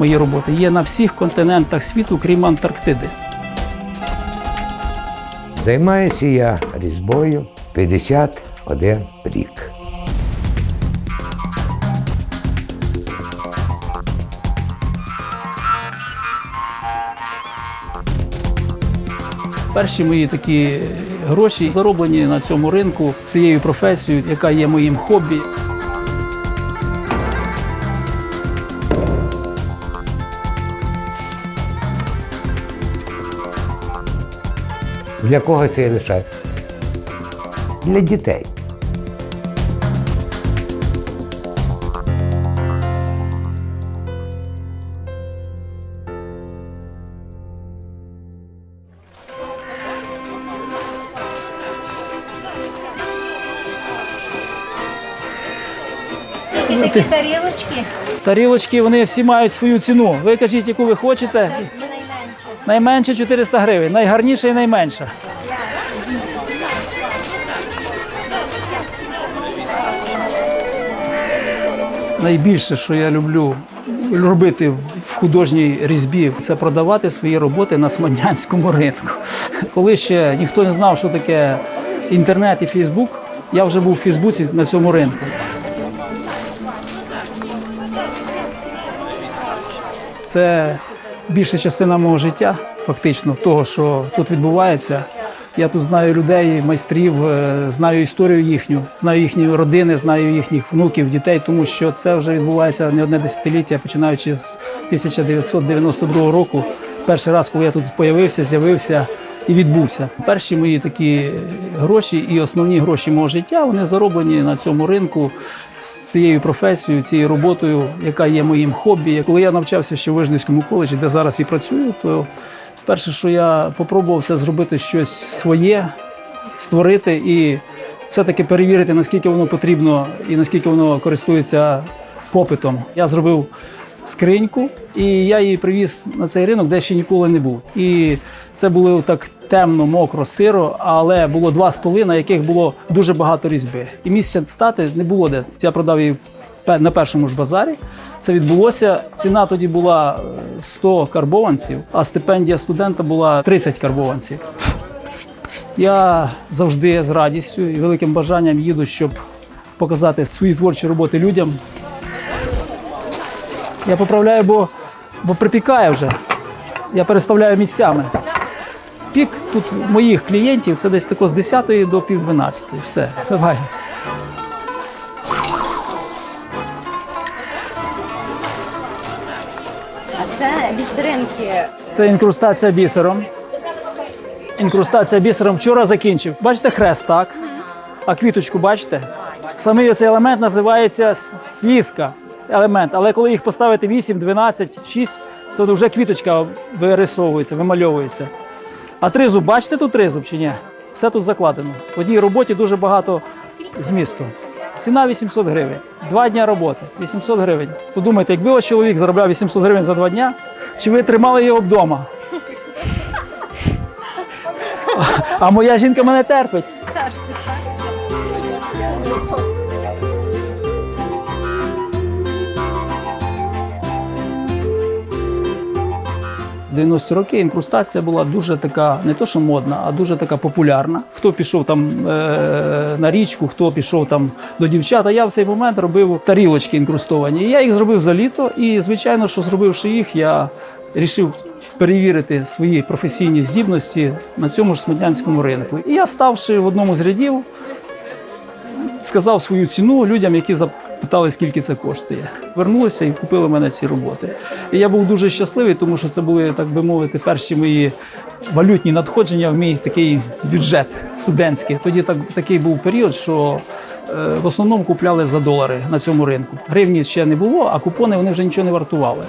мої роботи є на всіх континентах світу, крім Антарктиди. Займаюся я різьбою 51 рік. Перші мої такі гроші зароблені на цьому ринку з цією професією, яка є моїм хобі. Для кого це я лишаю? Для дітей. І такі тарілочки. Тарілочки вони всі мають свою ціну. Ви кажіть, яку ви хочете. Найменше. Найменше 400 гривень, найгарніша і найменша. Найбільше, що я люблю робити в художній різьбі, це продавати свої роботи на смодянському ринку. Коли ще ніхто не знав, що таке інтернет і Фейсбук, я вже був в Фейсбуці на цьому ринку. Це більша частина мого життя, фактично, того, що тут відбувається. Я тут знаю людей, майстрів, е, знаю історію їхню, знаю їхні родини, знаю їхніх внуків, дітей, тому що це вже відбувається не одне десятиліття, починаючи з 1992 року. Перший раз, коли я тут з'явився, з'явився і відбувся. Перші мої такі гроші і основні гроші мого життя вони зароблені на цьому ринку з цією професією, цією роботою, яка є моїм хобі. Коли я навчався ще в Вижницькому коледжі, де зараз і працюю, то перше, що я попробував, це зробити щось своє, створити і все-таки перевірити, наскільки воно потрібно і наскільки воно користується попитом. Я зробив скриньку, і я її привіз на цей ринок, де ще ніколи не був. І це було так темно, мокро, сиро, але було два столи, на яких було дуже багато різьби. І місця стати не було де. Я продав її на першому ж базарі. Це відбулося. Ціна тоді була е, 100 карбованців, а стипендія студента була 30 карбованців. Я завжди з радістю і великим бажанням їду, щоб показати свої творчі роботи людям. Я поправляю, бо, бо припікає вже. Я переставляю місцями. Пік тут моїх клієнтів це десь тако з 10 до пів 12. Все, давай. А це бісеринки. Це інкрустація бісером. Інкрустація бісером вчора закінчив. Бачите хрест, так? А квіточку бачите? Самий цей елемент називається слізка. Елемент. Але коли їх поставити 8, 12, 6, то вже квіточка вирисовується, вимальовується. А тризуб, бачите тут тризуб чи ні? Все тут закладено. В одній роботі дуже багато змісту. Ціна 800 гривень. Два дня роботи. 800 гривень. Подумайте, якби ваш чоловік заробляв 800 гривень за два дня, чи ви тримали його вдома? А моя жінка мене терпить. 90-ті роки інкрустація була дуже така, не то що модна, а дуже така популярна. Хто пішов там е- на річку, хто пішов там до дівчат. А я в цей момент робив тарілочки інкрустовані. І я їх зробив за літо. І, звичайно, що зробивши їх, я вирішив перевірити свої професійні здібності на цьому ж смодянському ринку. І я, ставши в одному з рядів, сказав свою ціну людям, які запитали, скільки це коштує. Вернулися і купили мене ці роботи. І я був дуже щасливий, тому що це були, так би мовити, перші мої валютні надходження в мій такий бюджет студентський. Тоді так, такий був період, що е, в основному купляли за долари на цьому ринку. Гривні ще не було, а купони вони вже нічого не вартували.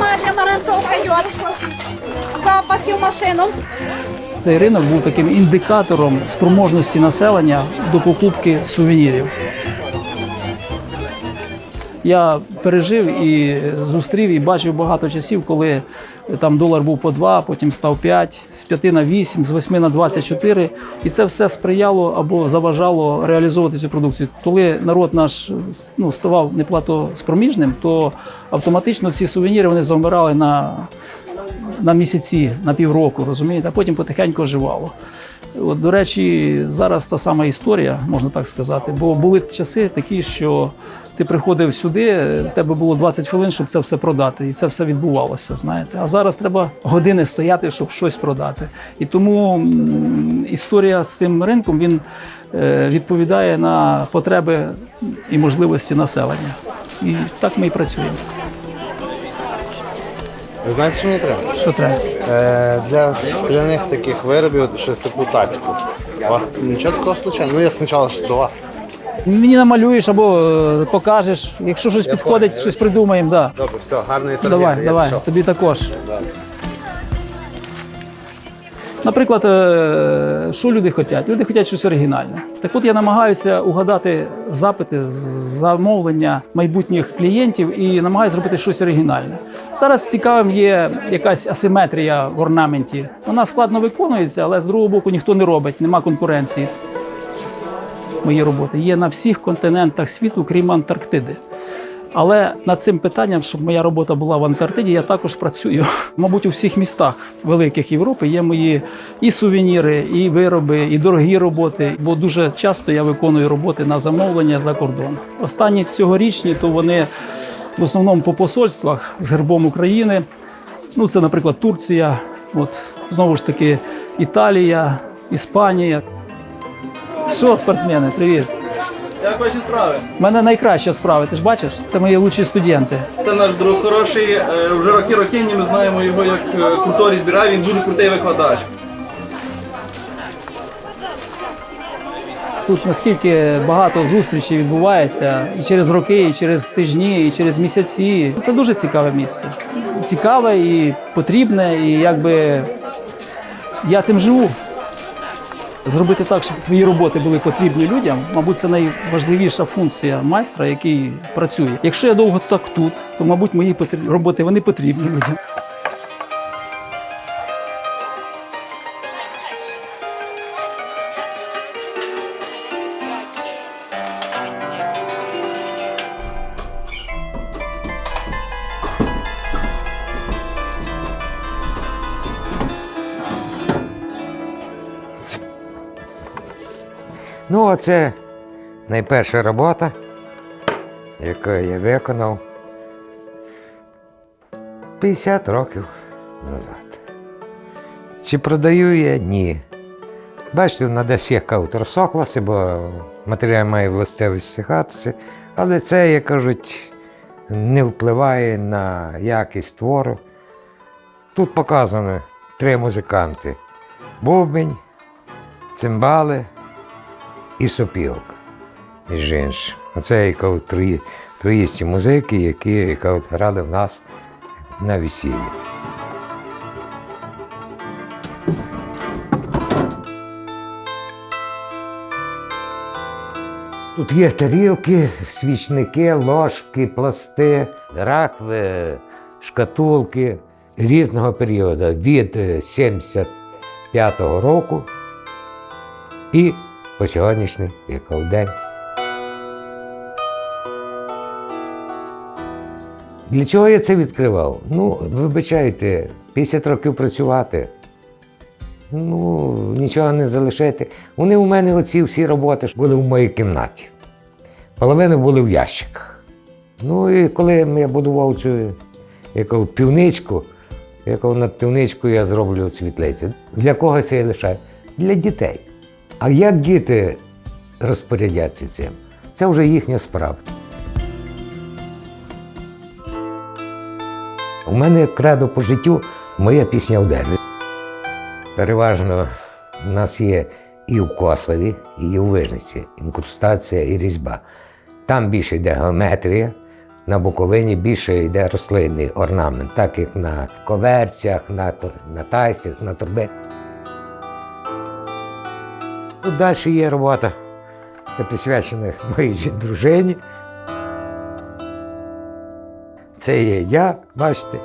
Мар'я Маранцовка йод. Запахів машину. Цей ринок був таким індикатором спроможності населення до покупки сувенірів. Я пережив і зустрів і бачив багато часів, коли Там долар був по 2, потім став 5, з 5 на 8, з 8 на 24. І це все сприяло або заважало реалізовувати цю продукцію. Коли народ наш ну, ставав неплатоспроможним, то автоматично ці сувеніри вони завмирали на, на місяці, на півроку, розумієте, а потім потихеньку оживало. От, до речі, зараз та сама історія, можна так сказати, бо були часи такі, що ти приходив сюди, в тебе було 20 хвилин, щоб це все продати, і це все відбувалося. Знаєте, а зараз треба години стояти, щоб щось продати. І тому історія з цим ринком він е, відповідає на потреби і можливості населення. І так ми і працюємо. Знаєте, що мені треба? Що треба? Е, для скляних таких виробів щось типу тацьку. У вас нічого такого случайно? Ну я спочатку до вас. Мені намалюєш або е, покажеш. Якщо щось підходить, щось придумаємо. Да. Добре, все, гарний торгівлі. Давай, давай, Все. тобі також. Наприклад, е, що люди хочуть? Люди хочуть щось оригінальне. Так от я намагаюся угадати запити, замовлення майбутніх клієнтів і намагаюся зробити щось оригінальне. Зараз цікавим є якась асиметрія в орнаменті. Вона складно виконується, але з другого боку ніхто не робить, нема конкуренції. Мої роботи є на всіх континентах світу, крім Антарктиди. Але над цим питанням, щоб моя робота була в Антарктиді, я також працюю. Мабуть, у всіх містах великих Європи є мої і сувеніри, і вироби, і дорогі роботи. Бо дуже часто я виконую роботи на замовлення за кордон. Останні цьогорічні, то вони в основному по посольствах з гербом України. Ну, це, наприклад, Турція, от знову ж таки Італія, Іспанія. Що, спортсмени, привіт! Як ваші справи? У мене найкраща справа, ти ж бачиш? Це мої лучші студенти. Це наш друг хороший, е, вже роки рокінні, ми знаємо його як е, крутой збирає, він дуже крутий викладач. Тут наскільки багато зустрічей відбувається і через роки, і через тижні, і через місяці. Це дуже цікаве місце. Цікаве і потрібне, і якби я цим живу. Зробити так, щоб твої роботи були потрібні людям, мабуть, це найважливіша функція майстра, який працює. Якщо я довго так тут, то мабуть мої роботи вони потрібні людям. Оце найперша робота, яку я виконав 50 років назад. Чи продаю я? Ні. Бачите, вона десь як розсохлася, бо матеріал має властивість стихатися, але це, як кажуть, не впливає на якість твору. Тут показано три музиканти: бубень, цимбали і сопілка. Між іншим. Оце яка трої, троїсті музики, які яка грали в нас на весіллі. Тут є тарілки, свічники, ложки, пласти, рахви, шкатулки різного періоду від е, 75-го року і по сьогоднішній який день. Для чого я це відкривав? Ну, вибачайте, 50 років працювати. Ну, нічого не залишити. Вони у мене оці всі роботи були в моїй кімнаті. Половина були в ящиках. Ну і коли я будував цю яку півничку, яку над півничкою я зроблю світлицю. Для кого це я лишаю? Для дітей. А як діти розпорядяться цим? Це вже їхня справа. У мене кредо по життю моя пісня в дереві. Переважно в нас є і в Косові, і в Вижниці інкрустація і різьба. Там більше йде геометрія, на Буковині більше йде рослинний орнамент, так як на коверцях, на, на тайцях, на турбі. Далі є робота. Це присвячено моїй дружині. Це є я, бачите.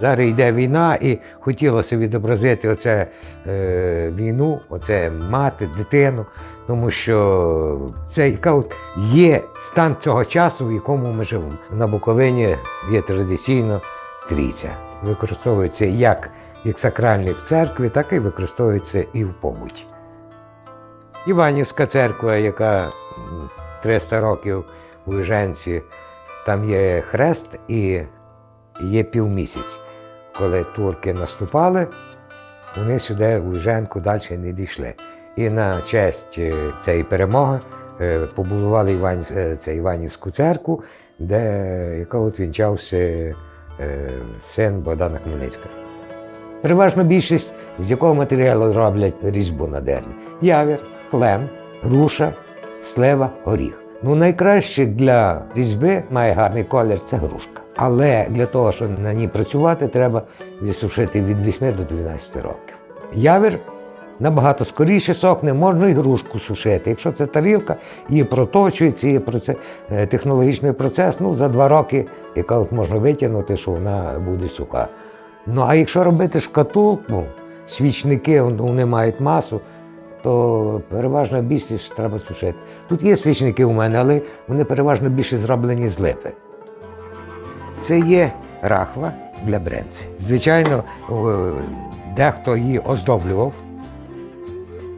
Зараз йде війна, і хотілося відобразити оце, е, війну, оце мати, дитину, тому що це яка є стан цього часу, в якому ми живемо. На Буковині є традиційно трійця. Використовується як, як сакральний в церкві, так і використовується і в побуті. Іванівська церква, яка 300 років у Виженці, там є хрест і є півмісяць. Коли турки наступали, вони сюди у Виженку далі не дійшли. І на честь е, цієї перемоги е, побудували Іван, е, це Іванівську церкву, де яка от вінчався син Богдана Хмельницького. Переважно більшість з якого матеріалу роблять різьбу на дереві. Явір, клен, груша, слива, горіх. Ну, найкраще для різьби має гарний колір це грушка. Але для того, щоб на ній працювати, треба відсушити від 8 до 12 років. Явір набагато скоріше сохне, можна і грушку сушити. Якщо це тарілка, її проточується, є проце- технологічний процес. Ну, за два роки, яка от можна витягнути, що вона буде суха. Ну, а якщо робити шкатулку, свічники вони мають масу, то переважно більшість треба сушити. Тут є свічники у мене, але вони переважно більше зроблені з липи. Це є рахва для бренці. Звичайно, дехто її оздоблював,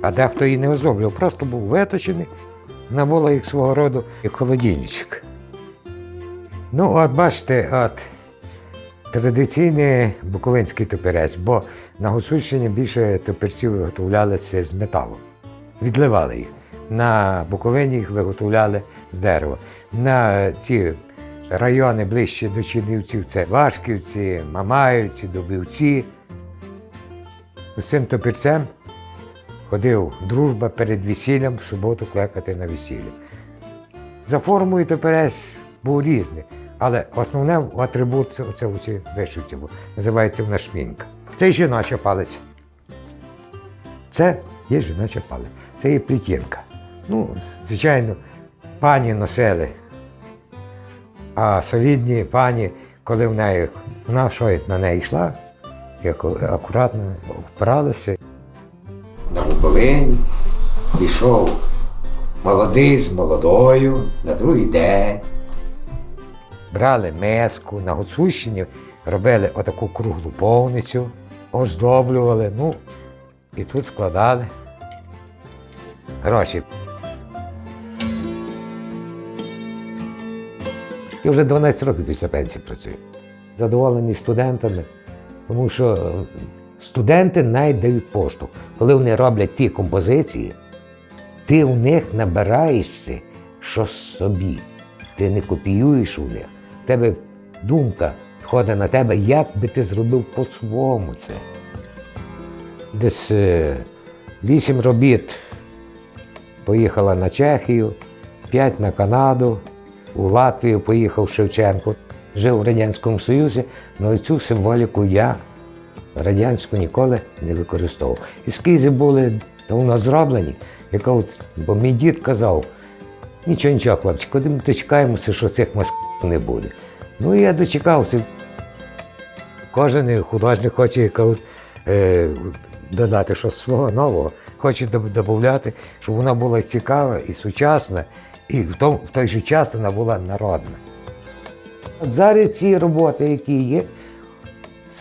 а дехто її не оздоблював. Просто був виточений, вона була як свого роду як холодильничок. Ну, от бачите, от традиційний буковинський топірець, бо на Гуцульщині більше топірців виготовлялися з металу. Відливали їх. На Буковині їх виготовляли з дерева. На ці райони ближче до Чернівців це Вашківці, Мамаївці, Дубівці. З цим топірцем ходив дружба перед весіллям в суботу клекати на весілля. За формою топірець був різний, але основне атрибут це оце у цій вишивці. Називається вона шмінка. Це жіноча палиця. Це є жіноча палиця. Це є плітінка. Ну, звичайно, пані носили. А солідні пані, коли в неї вона що на неї йшла, як акуратно впиралася. На Буковині пішов молодий з молодою на другий день. Брали миску, на Гуцульщині робили отаку круглу повницю, оздоблювали, ну, і тут складали гроші. Я вже 12 років після пенсії працюю. Задоволений студентами, тому що студенти навіть дають поштовх. Коли вони роблять ті композиції, ти у них набираєшся щось собі. Ти не копіюєш у них. Тебе думка входить на тебе, як би ти зробив по-своєму це. Десь е, вісім робіт поїхала на Чехію, п'ять на Канаду, у Латвію поїхав Шевченко. Жив у Радянському Союзі, але цю символіку я радянську ніколи не використовував. Ескізи були давно зроблені, яка от, бо мій дід казав, нічого, нічого, хлопчик, куди ми дочекаємося, що цих москвів не буде. Ну я дочекався. Кожен художник хоче е, додати щось свого нового, хоче додати, щоб вона була цікава і сучасна, і в, том, в той же час вона була народна. От зараз ці роботи, які є,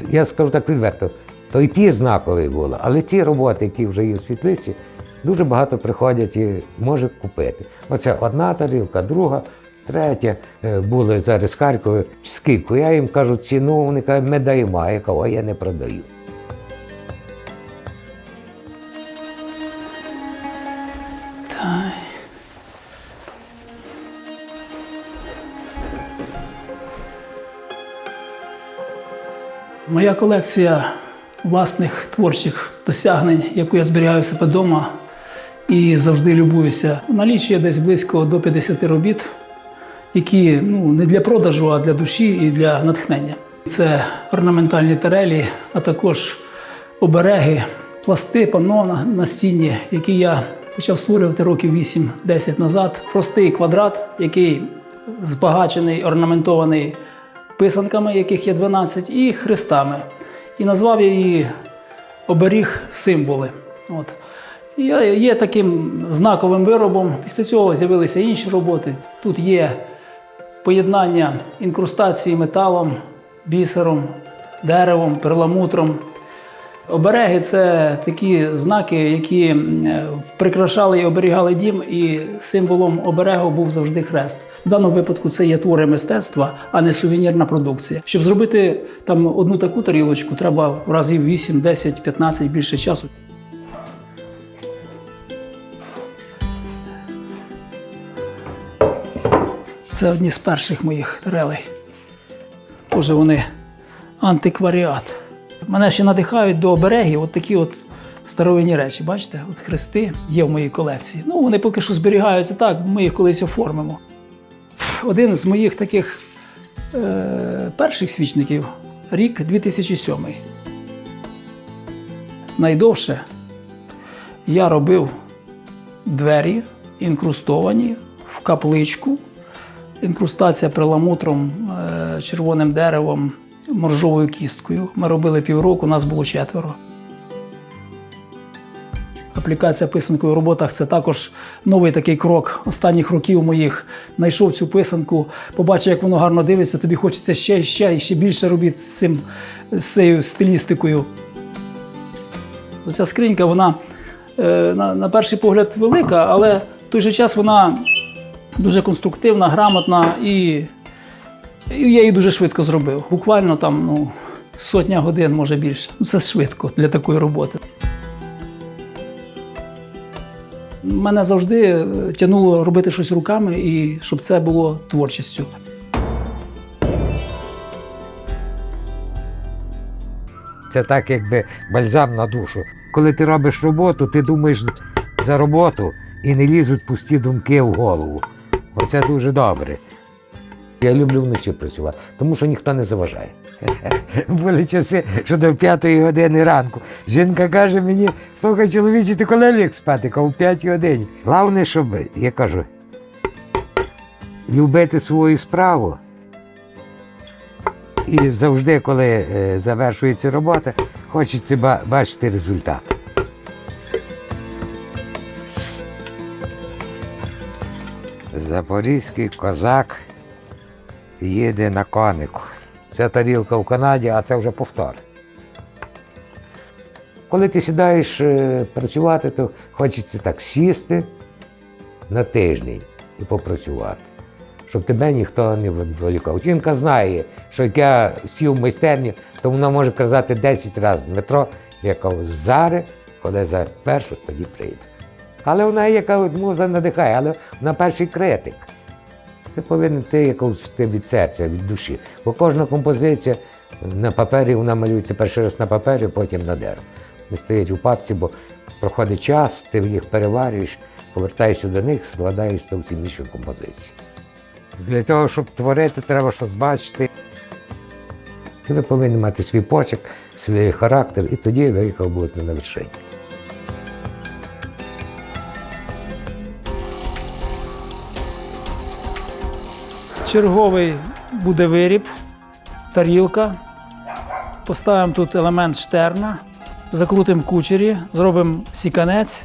я скажу так відверто, то і ті знакові були, але ці роботи, які вже є в світлиці, дуже багато приходять і може купити. Оце одна тарілка, друга, третя. Е, Були зараз з Харкова. Скільки? Я їм кажу ціну, вони кажуть, ми даємо, я кажу, я не продаю. Моя колекція власних творчих досягнень, яку я зберігаю в себе вдома і завжди любуюся, налічує десь близько до 50 робіт, які ну, не для продажу, а для душі і для натхнення. Це орнаментальні тарелі, а також обереги, пласти, панно на, на стіні, які я почав створювати років 8-10 назад. Простий квадрат, який збагачений, орнаментований писанками, яких є 12, і хрестами. І назвав я її оберіг символи. От. Є таким знаковим виробом. Після цього з'явилися інші роботи. Тут є поєднання інкрустації металом, бісером, деревом, перламутром. Обереги це такі знаки, які е, прикрашали і оберігали дім, і символом оберегу був завжди хрест. В даному випадку це є твори мистецтва, а не сувенірна продукція. Щоб зробити там одну таку тарілочку, треба разів 8, 10, 15 більше часу. Це одні з перших моїх тарелей. Теж вони антикваріат. Мене ще надихають до оберегів от такі от старовинні речі. Бачите, от хрести є в моїй колекції. Ну, вони поки що зберігаються так, ми їх колись оформимо. Один з моїх таких е, перших свічників рік 2007. Найдовше я робив двері інкрустовані в капличку. Інкрустація перламутром, е, червоним деревом, моржовою кісткою. Ми робили півроку, нас було четверо. Аплікація писанкою у роботах це також новий такий крок останніх років моїх. Знайшов цю писанку, побачив, як воно гарно дивиться, тобі хочеться ще, і ще більше робити з цим з цією стилістикою. Ця скринька, вона е, на перший погляд велика, але в той же час вона дуже конструктивна, грамотна і, я її дуже швидко зробив. Буквально там ну, сотня годин, може більше. Ну, це швидко для такої роботи. Мене завжди е, тягнуло робити щось руками і щоб це було творчістю. Це так, якби бальзам на душу. Коли ти робиш роботу, ти думаєш за роботу і не лізуть пусті думки в голову. Оце дуже добре. Я люблю вночі працювати, тому що ніхто не заважає. Були часи, що до п'ятої години ранку. Жінка каже мені, слухай, чоловіче, ти коли ліг спати? Кажу, в п'ятій годині. Головне, щоб, я кажу, любити свою справу. І завжди, коли е, завершується робота, хочеться бачити результат. Запорізький козак їде на конику. Це тарілка в Канаді, а це вже повтор. Коли ти сідаєш е, працювати, то хочеться так сісти на тиждень і попрацювати, щоб тебе ніхто не відволікав. Жінка знає, що як я сів в майстерню, то вона може казати 10 разів Дмитро, я кажу, зараз, коли за першу, тоді прийду. Але вона яка муза надихає, але вона перший критик. Це повинен ти якось від серця, від душі. Бо кожна композиція на папері вона малюється перший раз на папері, потім на дерево. Не стоїть у папці, бо проходить час, ти їх переварюєш, повертаєшся до них, складаєш в цінніші композиції. Для того, щоб творити, треба щось бачити. Ти ви повинні мати свій почерк, свій характер, і тоді ви будете на вершині. Черговий буде виріб, тарілка. Поставимо тут елемент штерна, закрутимо кучері, зробимо сіканець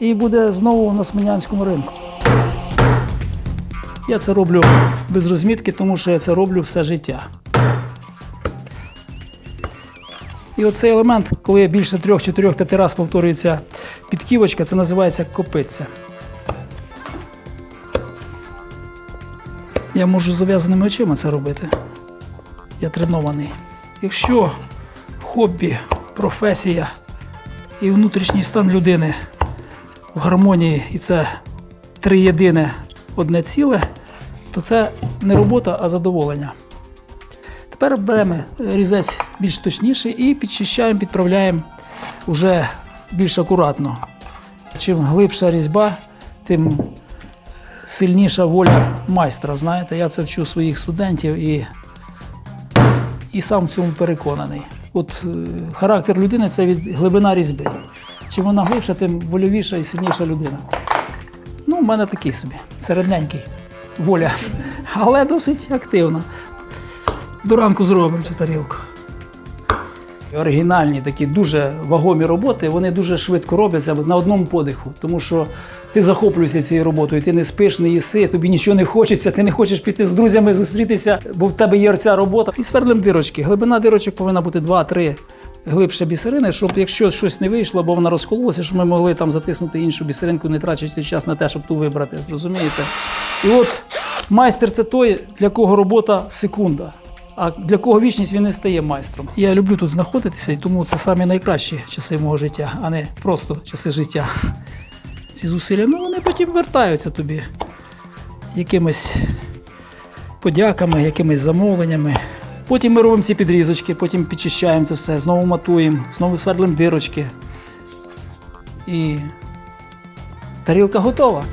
і буде знову на Смілянському ринку. Я це роблю без розмітки, тому що я це роблю все життя. І оцей елемент, коли більше трьох, чотирьох, п'яти разів повторюється підківочка, це називається копиця. Я можу зав'язаними очима це робити. Я тренований. Якщо хобі, професія і внутрішній стан людини в гармонії, і це триєдине одне ціле, то це не робота, а задоволення. Тепер беремо різець більш точніший і підчищаємо, підправляємо вже більш акуратно. Чим глибша різьба, тим сильніша воля майстра. Знаєте, я це вчу своїх студентів і, і сам в цьому переконаний. От е, характер людини це від глибина різьби. Чим вона глибша, тим вольовіша і сильніша людина. Ну, у мене такий собі, середненький воля, але досить активна. До ранку зробимо цю тарілку. Оригінальні такі дуже вагомі роботи, вони дуже швидко робляться на одному подиху, тому що ти захоплюєшся цією роботою, ти не спиш, не їси, тобі нічого не хочеться, ти не хочеш піти з друзями зустрітися, бо в тебе є ця робота. І свердлим дирочки. Глибина дирочок повинна бути 2-3 глибше бісерини, щоб якщо щось не вийшло, або вона розкололася, щоб ми могли там затиснути іншу бісеринку, не трачати час на те, щоб ту вибрати. Зрозумієте? І от майстер це той, для кого робота секунда. А для кого вічність він не стає майстром. Я люблю тут знаходитися, і тому це самі найкращі часи мого життя, а не просто часи життя. Ці зусилля, ну вони потім вертаються тобі якимись подяками, якимись замовленнями. Потім ми робимо ці підрізочки, потім підчищаємо це все, знову матуємо, знову свердлимо дирочки. І тарілка готова.